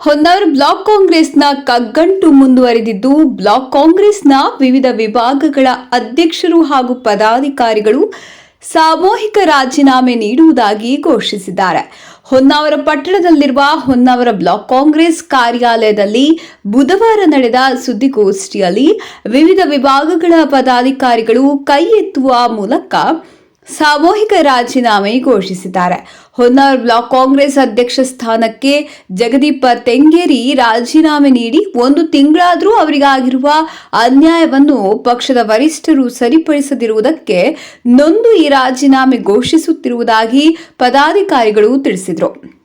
Honnavar block ಕಾಂಗ್ರೆಸ್ನ ಕಗ್ಗಂಟು ಮುಂದುವರೆದಿದ್ದು, block ಕಾಂಗ್ರೆಸ್ನ ವಿವಿಧ ವಿಭಾಗಗಳ ಅಧ್ಯಕ್ಷರು ಹಾಗೂ ಪದಾಧಿಕಾರಿಗಳು ಸಾಮೂಹಿಕ ರಾಜೀನಾಮೆ ನೀಡುವುದಾಗಿ ಘೋಷಿಸಿದ್ದಾರೆ. ಹೊನ್ನಾವರ ಪಟ್ಟಣದಲ್ಲಿರುವ ಹೊನ್ನಾವರ ಬ್ಲಾಕ್ ಕಾಂಗ್ರೆಸ್ ಕಾರ್ಯಾಲಯದಲ್ಲಿ ಬುಧವಾರ ನಡೆದ ಸುದ್ದಿಗೋಷ್ಠಿಯಲ್ಲಿ ವಿವಿಧ ವಿಭಾಗಗಳ ಪದಾಧಿಕಾರಿಗಳು ಕೈ ಎತ್ತುವ ಮೂಲಕ ಸಾಮೂಹಿಕ ರಾಜೀನಾಮೆ ಘೋಷಿಸಿದ್ದಾರೆ. ಹೊನ್ನಾವರ ಬ್ಲಾಕ್ ಕಾಂಗ್ರೆಸ್ ಅಧ್ಯಕ್ಷ ಸ್ಥಾನಕ್ಕೆ ಜಗದೀಪ ತೆಂಗೇರಿ ರಾಜೀನಾಮೆ ನೀಡಿ ಒಂದು ತಿಂಗಳಾದರೂ ಅವರಿಗಾಗಿರುವ ಅನ್ಯಾಯವನ್ನು ಪಕ್ಷದ ವರಿಷ್ಠರು ಸರಿಪಡಿಸದಿರುವುದಕ್ಕೆ ನೊಂದು ಈ ರಾಜೀನಾಮೆ ಘೋಷಿಸುತ್ತಿರುವುದಾಗಿ ಪದಾಧಿಕಾರಿಗಳು ತಿಳಿಸಿದರು.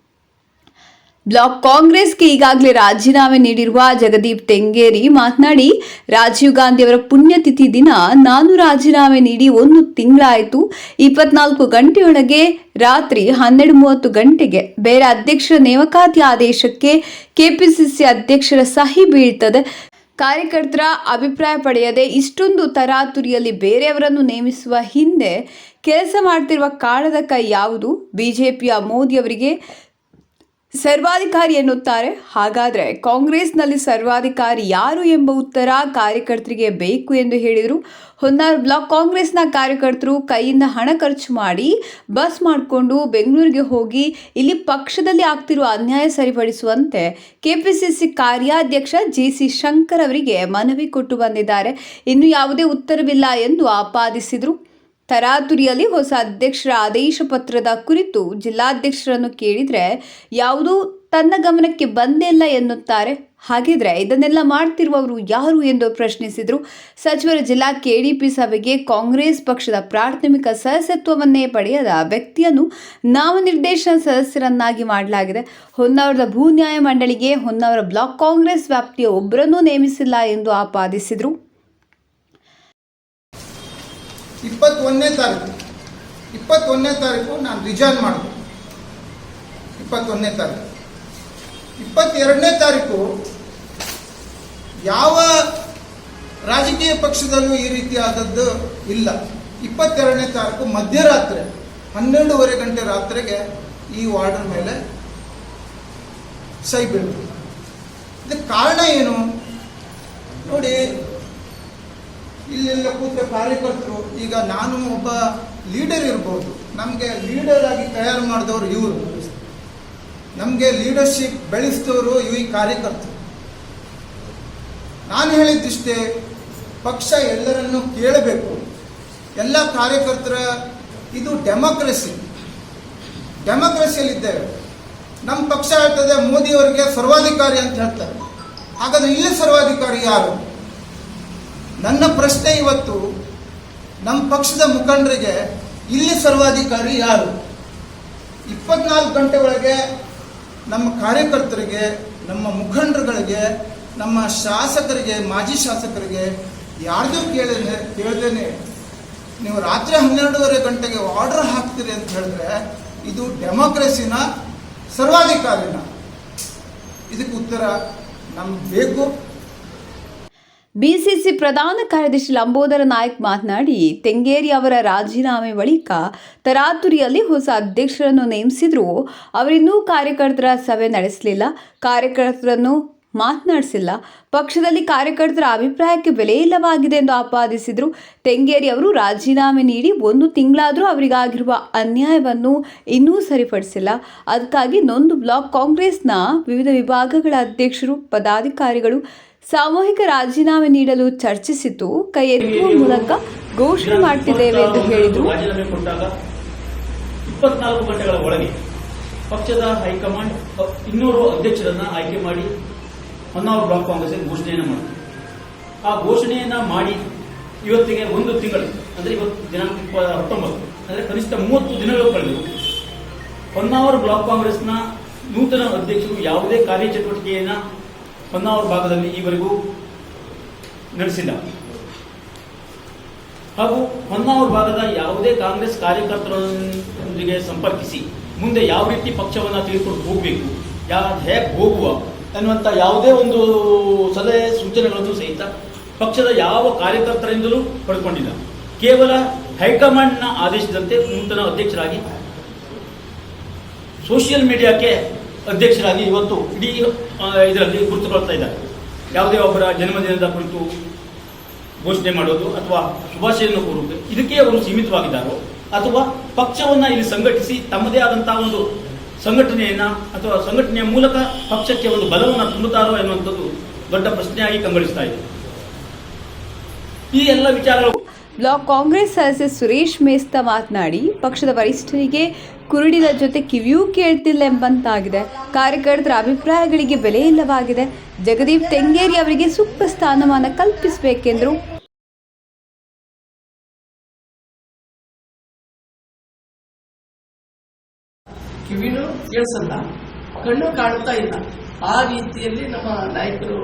ಬ್ಲಾಕ್ ಕಾಂಗ್ರೆಸ್ಗೆ ಈಗಾಗಲೇ ರಾಜೀನಾಮೆ ನೀಡಿರುವ ಜಗದೀಪ್ ತೆಂಗೇರಿ ಮಾತನಾಡಿ, ರಾಜೀವ್ ಗಾಂಧಿ ಅವರ ಪುಣ್ಯತಿಥಿ ದಿನ ನಾನು ರಾಜೀನಾಮೆ ನೀಡಿ ಒಂದು ತಿಂಗಳಾಯಿತು. ಇಪ್ಪತ್ನಾಲ್ಕು ಗಂಟೆಯೊಳಗೆ ರಾತ್ರಿ ಹನ್ನೆರಡು ಮೂವತ್ತು ಗಂಟೆಗೆ ಬೇರೆ ಅಧ್ಯಕ್ಷರ ನೇಮಕಾತಿ ಆದೇಶಕ್ಕೆ ಕೆಪಿಸಿಸಿ ಅಧ್ಯಕ್ಷರ ಸಹಿ ಬೀಳ್ತದೆ. ಕಾರ್ಯಕರ್ತರ ಅಭಿಪ್ರಾಯ ಪಡೆಯದೆ ಇಷ್ಟೊಂದು ತರಾತುರಿಯಲ್ಲಿ ಬೇರೆಯವರನ್ನು ನೇಮಿಸುವ ಹಿಂದೆ ಕೆಲಸ ಮಾಡ್ತಿರುವ ಕಾಳದ ಕೈ ಯಾವುದು? ಬಿಜೆಪಿಯ ಮೋದಿ ಅವರಿಗೆ ಸರ್ವಾಧಿಕಾರಿ ಎನ್ನುತ್ತಾರೆ. ಹಾಗಾದರೆ ಕಾಂಗ್ರೆಸ್ನಲ್ಲಿ ಸರ್ವಾಧಿಕಾರಿ ಯಾರು ಎಂಬ ಉತ್ತರ ಕಾರ್ಯಕರ್ತರಿಗೆ ಬೇಕು ಎಂದು ಹೇಳಿದರು. ಹೊನ್ನಾರ್ ಬ್ಲಾಕ್ ಕಾಂಗ್ರೆಸ್ನ ಕಾರ್ಯಕರ್ತರು ಕೈಯಿಂದ ಹಣ ಖರ್ಚು ಮಾಡಿ ಬಸ್ ಮಾಡಿಕೊಂಡು ಬೆಂಗಳೂರಿಗೆ ಹೋಗಿ ಇಲ್ಲಿ ಪಕ್ಷದಲ್ಲಿ ಆಗ್ತಿರುವ ಅನ್ಯಾಯ ಸರಿಪಡಿಸುವಂತೆ ಕೆಪಿಸಿಸಿ ಕಾರ್ಯಾಧ್ಯಕ್ಷ ಜಿ ಸಿ ಶಂಕರ್ ಅವರಿಗೆ ಮನವಿ ಕೊಟ್ಟು ಬಂದಿದ್ದಾರೆ. ಇನ್ನು ಯಾವುದೇ ಉತ್ತರವಿಲ್ಲ ಎಂದು ಆಪಾದಿಸಿದರು. ತರಾತುರಿಯಲ್ಲಿ ಹೊಸ ಅಧ್ಯಕ್ಷರ ಆದೇಶ ಪತ್ರದ ಕುರಿತು ಜಿಲ್ಲಾಧ್ಯಕ್ಷರನ್ನು ಕೇಳಿದರೆ, ಯಾವುದೂ ತನ್ನ ಗಮನಕ್ಕೆ ಬಂದಿಲ್ಲ ಎನ್ನುತ್ತಾರೆ. ಹಾಗಿದ್ರೆ ಇದನ್ನೆಲ್ಲ ಮಾಡ್ತಿರುವವರು ಯಾರು ಎಂದು ಪ್ರಶ್ನಿಸಿದರು. ಸಚಿವರ ಜಿಲ್ಲಾ ಕೆಡಿಪಿ ಸಭೆಗೆ ಕಾಂಗ್ರೆಸ್ ಪಕ್ಷದ ಪ್ರಾಥಮಿಕ ಸದಸ್ಯತ್ವವನ್ನೇ ಪಡೆಯದ ವ್ಯಕ್ತಿಯನ್ನು ನಾಮನಿರ್ದೇಶನ ಸದಸ್ಯರನ್ನಾಗಿ ಮಾಡಲಾಗಿದೆ. ಹೊನ್ನಾವರದ ಭೂ ನ್ಯಾಯ ಮಂಡಳಿಗೆ ಹೊನ್ನಾವರ ಬ್ಲಾಕ್ ಕಾಂಗ್ರೆಸ್ ವ್ಯಾಪ್ತಿಯ ಒಬ್ಬರನ್ನೂ ನೇಮಿಸಿಲ್ಲ ಎಂದು ಆಪಾದಿಸಿದರು. ಇಪ್ಪತ್ತೊಂದನೇ ತಾರೀಕು. ಇಪ್ಪತ್ತೊಂದನೇ ತಾರೀಕು ನಾನು ರಿಜೈನ್ ಮಾಡಿದೆ. ಇಪ್ಪತ್ತೊಂದನೇ ತಾರೀಕು. ಇಪ್ಪತ್ತೆರಡನೇ ತಾರೀಕು ಯಾವ ರಾಜಕೀಯ ಪಕ್ಷದಲ್ಲೂ ಈ ರೀತಿಯಾದದ್ದು ಇಲ್ಲ. ಇಪ್ಪತ್ತೆರಡನೇ ತಾರೀಕು ಮಧ್ಯರಾತ್ರಿ, ಹನ್ನೆರಡೂವರೆ ಗಂಟೆ ರಾತ್ರಿಗೆ ಈ ವಾರ್ಡರ್ ಮೇಲೆ ಸೈ ಬೀಳ್ತು. ಇದಕ್ಕೆ ಕಾರಣ ಏನು? ನೋಡಿ ಇಲ್ಲೆಲ್ಲ ಕೂತ ಕಾರ್ಯಕರ್ತರು ಈಗ ನಾನು ಒಬ್ಬ ಲೀಡರ್ ಇರ್ಬೋದು. ನಮಗೆ ಲೀಡರ್ ಆಗಿ ತಯಾರು ಮಾಡಿದವರು ಇವರು. ನಮಗೆ ಲೀಡರ್ಶಿಪ್ ಬೆಳೆಸಿದವರು ಈ ಕಾರ್ಯಕರ್ತರು. ನಾನು ಹೇಳಿದ್ದಿಷ್ಟೇ, ಪಕ್ಷ ಎಲ್ಲರನ್ನು ಕೇಳಬೇಕು. ಎಲ್ಲ ಕಾರ್ಯಕರ್ತರ, ಇದು ಡೆಮೋಕ್ರಸಿ ಡೆಮೋಕ್ರಸಿಯಲ್ಲಿದ್ದೇವೆ ನಮ್ಮ ಪಕ್ಷ ಹೇಳ್ತದೆ, ಮೋದಿಯವರಿಗೆ ಸರ್ವಾಧಿಕಾರಿ ಅಂತ ಹೇಳ್ತಾರೆ. ಹಾಗಾದ್ರೆ ಇಲ್ಲಿ ಸರ್ವಾಧಿಕಾರಿ ಯಾರು? ನನ್ನ ಪ್ರಶ್ನೆ ಇವತ್ತು ನಮ್ಮ ಪಕ್ಷದ ಮುಖಂಡರಿಗೆ ಇಲ್ಲಿ ಸರ್ವಾಧಿಕಾರಿ ಯಾರು? ಇಪ್ಪತ್ನಾಲ್ಕು ಗಂಟೆ ಒಳಗೆ ನಮ್ಮ ಕಾರ್ಯಕರ್ತರಿಗೆ, ನಮ್ಮ ಮುಖಂಡರುಗಳಿಗೆ, ನಮ್ಮ ಶಾಸಕರಿಗೆ, ಮಾಜಿ ಶಾಸಕರಿಗೆ ಯಾರ್ದು ಕೇಳಿದ್ರೆ ಕೇಳ್ದೇನೆ. ನೀವು ರಾತ್ರಿ ಹನ್ನೆರಡೂವರೆ ಗಂಟೆಗೆ ಆರ್ಡರ್ ಹಾಕ್ತೀರಿ ಅಂತ ಹೇಳಿದ್ರೆ ಇದು ಡೆಮೋಕ್ರೆಸಿನ ಸರ್ವಾಧಿಕಾರಿನ. ಇದಕ್ಕೆ ಉತ್ತರ ನಮ್ಗೆ ಬೇಕು. ಬಿಸಿಸಿ ಪ್ರಧಾನ ಕಾರ್ಯದರ್ಶಿ ಲಂಬೋದರ ನಾಯಕ್ ಮಾತನಾಡಿ, ತೆಂಗೇರಿ ಅವರ ರಾಜೀನಾಮೆ ಬಳಿಕ ತರಾತುರಿಯಲ್ಲಿ ಹೊಸ ಅಧ್ಯಕ್ಷರನ್ನು ನೇಮಿಸಿದ್ರು. ಅವರಿನ್ನೂ ಕಾರ್ಯಕರ್ತರ ಸಭೆ ನಡೆಸಲಿಲ್ಲ. ಕಾರ್ಯಕರ್ತರನ್ನು ಮಾತನಾಡಿಸಿಲ್ಲ. ಪಕ್ಷದಲ್ಲಿ ಕಾರ್ಯಕರ್ತರ ಅಭಿಪ್ರಾಯಕ್ಕೆ ಬೆಲೆ ಇಲ್ಲವಾಗಿದೆ ಎಂದು ಆಪಾದಿಸಿದರು. ತೆಂಗೇರಿ ಅವರು ರಾಜೀನಾಮೆ ನೀಡಿ ಒಂದು ತಿಂಗಳಾದರೂ ಅವರಿಗಾಗಿರುವ ಅನ್ಯಾಯವನ್ನು ಇನ್ನೂ ಸರಿಪಡಿಸಿಲ್ಲ. ಅದಕ್ಕಾಗಿ ನೊಂದು ಬ್ಲಾಕ್ ಕಾಂಗ್ರೆಸ್ನ ವಿವಿಧ ವಿಭಾಗಗಳ ಅಧ್ಯಕ್ಷರು, ಪದಾಧಿಕಾರಿಗಳು ಸಾಮೂಹಿಕ ರಾಜೀನಾಮೆ ನೀಡಲು ಚರ್ಚಿಸಿತು ಕೈ ಎತ್ತುವ ಮೂಲಕ ಘೋಷಣೆ ಮಾಡ್ತಿದ್ದೇವೆ ಎಂದು ಹೇಳಿದರು. ಪಕ್ಷದ ಹೈಕಮಾಂಡ್ ಇನ್ನೂರು ಅಧ್ಯಕ್ಷರನ್ನ ಆಯ್ಕೆ ಮಾಡಿ ಹೊನ್ನಾವರ ಬ್ಲಾಕ್ ಕಾಂಗ್ರೆಸ್ ಘೋಷಣೆಯನ್ನು ಮಾಡಿತು ಆ ಘೋಷಣೆಯನ್ನ ಮಾಡಿ ಇವತ್ತಿಗೆ ಒಂದು ತಿಂಗಳು, ಅಂದ್ರೆ ಇವತ್ತು ದಿನಾಂಕ ಹತ್ತೊಂಬತ್ತು, ಅಂದ್ರೆ ಕನಿಷ್ಠ ಮೂವತ್ತು ದಿನಗಳು ಕಳೆದು. ಹೊನ್ನಾವರ ಬ್ಲಾಕ್ ಕಾಂಗ್ರೆಸ್ನ ನೂತನ ಅಧ್ಯಕ್ಷರು ಯಾವುದೇ ಕಾರ್ಯಚಟುವಟಿಕೆಯನ್ನ ಹೊನ್ನಾವರ ಭಾಗದಲ್ಲಿ ಈವರೆಗೂ ನಡೆಸಿಲ್ಲ. ಹಾಗೂ ಹೊನ್ನಾವರ ಭಾಗದ ಯಾವುದೇ ಕಾಂಗ್ರೆಸ್ ಕಾರ್ಯಕರ್ತರೊಂದಿಗೆ ಸಂಪರ್ಕಿಸಿ, ಮುಂದೆ ಯಾವ ರೀತಿ ಪಕ್ಷವನ್ನ ತೆಗೆದುಕೊಂಡು ಹೋಗಬೇಕು ಯಾ ಹೇಗೆ ಹೋಗುವ ಅನ್ನುವಂಥ ಯಾವುದೇ ಒಂದು ಸಲಹೆ ಸೂಚನೆಗಳನ್ನು ಸಹಿತ ಪಕ್ಷದ ಯಾವ ಕಾರ್ಯಕರ್ತರಿಂದಲೂ ಪಡ್ಕೊಂಡಿಲ್ಲ ಕೇವಲ ಹೈಕಮಾಂಡ್ನ ಆದೇಶದಂತೆ ನೂತನ ಅಧ್ಯಕ್ಷರಾಗಿ, ಸೋಷಿಯಲ್ ಮೀಡಿಯಾಕ್ಕೆ ಅಧ್ಯಕ್ಷರಾಗಿ ಇವತ್ತು ಇಡೀ ಇದರಲ್ಲಿ ಗುರುತುಕೊಳ್ತಾ ಇದ್ದಾರೆ. ಯಾವುದೇ ಒಬ್ಬರ ಜನ್ಮದಿನದ ಕುರಿತು ಘೋಷಣೆ ಮಾಡೋದು ಅಥವಾ ಶುಭಾಶಯನ್ನು ಕೋರುವುದು, ಇದಕ್ಕೆ ಅವರು ಸೀಮಿತವಾಗಿದ್ದಾರೋ ಅಥವಾ ಪಕ್ಷವನ್ನ ಇಲ್ಲಿ ಸಂಘಟಿಸಿ ತಮ್ಮದೇ ಆದಂತಹ ಒಂದು ಸಂಘಟನೆಯನ್ನ ಅಥವಾ ಸಂಘಟನೆಯ ಮೂಲಕ ಪಕ್ಷಕ್ಕೆ ಒಂದು ಬಲವನ್ನು ತುಂಬುತ್ತಾರೋ ಎನ್ನುವಂಥದ್ದು ದೊಡ್ಡ ಪ್ರಶ್ನೆಯಾಗಿ ಕಂಗೊಳಿಸ್ತಾ ಇದೆ. ಈ ಎಲ್ಲ ವಿಚಾರಗಳು ಬ್ಲಾಕ್ ಕಾಂಗ್ರೆಸ್ ಸದಸ್ಯ ಸುರೇಶ್ ಮೇಸ್ತಾ ಮಾತನಾಡಿ, ಪಕ್ಷದ ವರಿಷ್ಠರಿಗೆ ಕುರುಡಿನ ಜೊತೆ ಕಿವಿಯೂ ಕೇಳ್ತಿಲ್ಲ ಎಂಬಂತಾಗಿದೆ. ಕಾರ್ಯಕರ್ತರ ಅಭಿಪ್ರಾಯಗಳಿಗೆ ಬೆಲೆ ಇಲ್ಲವಾಗಿದೆ. ಜಗದೀಪ್ ತೆಂಗೇರಿ ಅವರಿಗೆ ಸೂಕ್ತ ಸ್ಥಾನಮಾನ ಕಲ್ಪಿಸಬೇಕೆಂದರು. ಕೇಳಿಸಲ್ಲ ಕಣ್ಣು ಕಾಣ್ತಾ ಇಲ್ಲ. ಆ ರೀತಿಯಲ್ಲಿ ನಮ್ಮ ನಾಯಕರು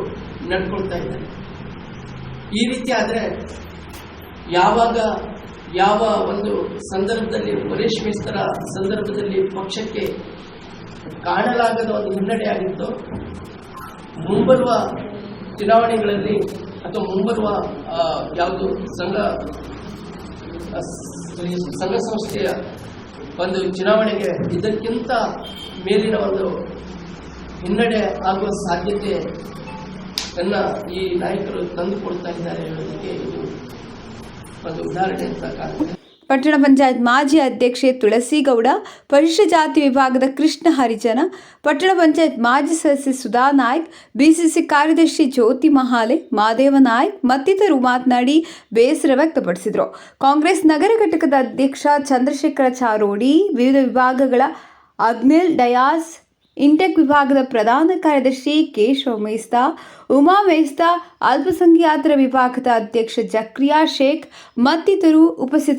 ನಡ್ಕೊಳ್ತಾ ಇದ್ದಾರೆ. ಈ ರೀತಿ ಆದರೆ ಯಾವಾಗ ಯಾವ ಒಂದು ಸಂದರ್ಭದಲ್ಲಿ ವರೇಶ್ ಮಿಸ್ತರ ಸಂದರ್ಭದಲ್ಲಿ ಪಕ್ಷಕ್ಕೆ ಕಾಣಲಾಗದ ಒಂದು ಹಿನ್ನಡೆ ಆಗಿತ್ತು, ಮುಂಬರುವ ಚುನಾವಣೆಗಳಲ್ಲಿ ಅಥವಾ ಮುಂಬರುವ ಯಾವುದು ಸಂಘ ಸಂಘ ಸಂಸ್ಥೆಯ ಒಂದು ಚುನಾವಣೆಗೆ ಇದಕ್ಕಿಂತ ಮೇಲಿನ ಒಂದು ಹಿನ್ನಡೆ ಆಗುವ ಸಾಧ್ಯತೆ ನನ್ನ ಈ ನಾಯಕರು ತಂದುಕೊಡ್ತಾ ಇದ್ದಾರೆ ಹೇಳೋದಕ್ಕೆ ಇದು ಒಂದು ಉದಾಹರಣೆ ಅಂತ ಕಾಣುತ್ತೆ. ಪಟ್ಟಣ ಪಂಚಾಯತ್ ಮಾಜಿ ಅಧ್ಯಕ್ಷೆ ತುಳಸಿಗೌಡ ಪರಿಶಿಷ್ಟ ಜಾತಿ ವಿಭಾಗದ ಕೃಷ್ಣ ಹರಿಜನ, ಪಟ್ಟಣ ಪಂಚಾಯತ್ ಮಾಜಿ ಸದಸ್ಯ ಸುಧಾ ನಾಯ್ಕ್, ಬಿಸಿಸಿ ಕಾರ್ಯದರ್ಶಿ ಜ್ಯೋತಿ ಮಹಾಲೆ, ಮಾದೇವ ನಾಯ್ಕ್ ಮತ್ತಿತರರು ಮಾತನಾಡಿ ಬೇಸರ ವ್ಯಕ್ತಪಡಿಸಿದರು. ಕಾಂಗ್ರೆಸ್ ನಗರ ಘಟಕದ ಅಧ್ಯಕ್ಷ ಚಂದ್ರಶೇಖರ ಚಾರೋಡಿ, ವಿವಿಧ ವಿಭಾಗಗಳ ಅಗ್ನಿಲ್ ಡಯಾಸ್, ಇಂಟೆಕ್ ವಿಭಾಗದ ಪ್ರಧಾನ ಕಾರ್ಯದರ್ಶಿ ಕೇಶವ ಮೇಸ್ತಾ ಉಮಾ ಮೇಸ್ತಾ, ಅಲ್ಪಸಂಖ್ಯಾತರ ವಿಭಾಗದ ಅಧ್ಯಕ್ಷ ಜಕ್ರಿಯಾ ಶೇಖ್ ಮತ್ತಿತರರು ಉಪಸ್ಥಿತ